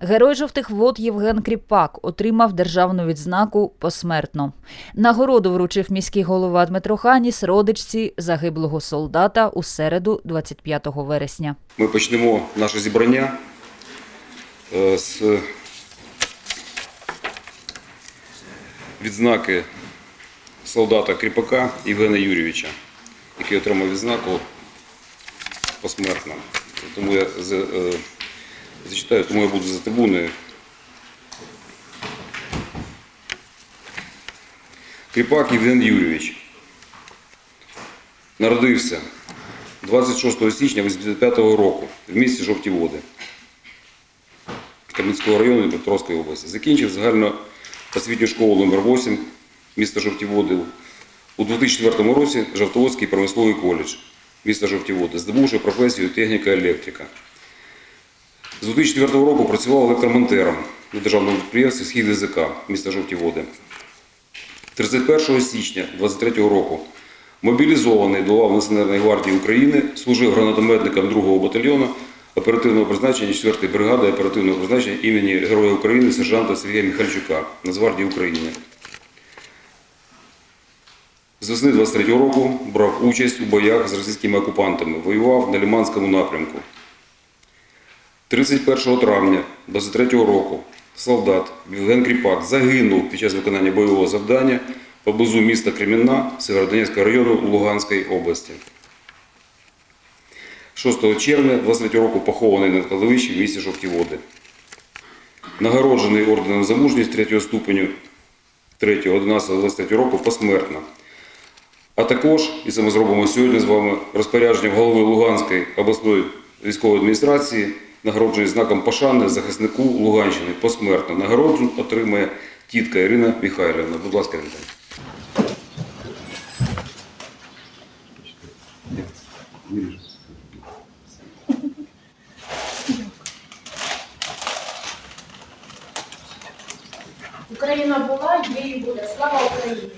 Герой жовтих вод Євген Кріпак отримав державну відзнаку посмертно. Нагороду вручив міський голова Дмитро Ханіс родичці загиблого солдата у середу, 25 вересня. Ми почнемо наше зібрання е, з відзнаки солдата Кріпака Євгена Юрійовича, який отримав відзнаку посмертно. Тому я е, зачитаю, тому я буду за трибуною. Кріпак Євген Юрійович народився 26 січня 85 року в місті Жовті Води Кам'янського району Дніпропетровської області. Закінчив загально освітню школу номер 8 міста Жовті Води. У 2004 році Жовтоводський промисловий коледж міста Жовті Води, здобувши професію техніка електрика. З 2004 року працював електромонтером на державному підприємстві Схід язика міста Жовті Води. 31 січня 2023 року мобілізований до лав Національної гвардії України, служив гранатометником 2-го батальйону оперативного призначення 4-ї бригади оперативного призначення імені Героя України сержанта Сергія Михальчука Нацгвардії України. З весни 23 року брав участь у боях з російськими окупантами, воював на Ліманському напрямку. 31 травня 23 року солдат Євген Кріпак загинув під час виконання бойового завдання поблизу міста Кремінна Северодонецького району Луганської області. 6 червня 23 року похований на кладовищі в місті Жовті Нагороджений орденом за мужність 3 ступеню 3, 11, 23 року посмертно. А також, і це ми зробимо сьогодні з вами, розпорядженням голови Луганської обласної військової адміністрації, нагороджений знаком пошани захиснику Луганщини посмертно. Нагороджу отримає тітка Ірина Михайлівна. Будь ласка, вітаю. Україна була, є і буде. Слава Україні!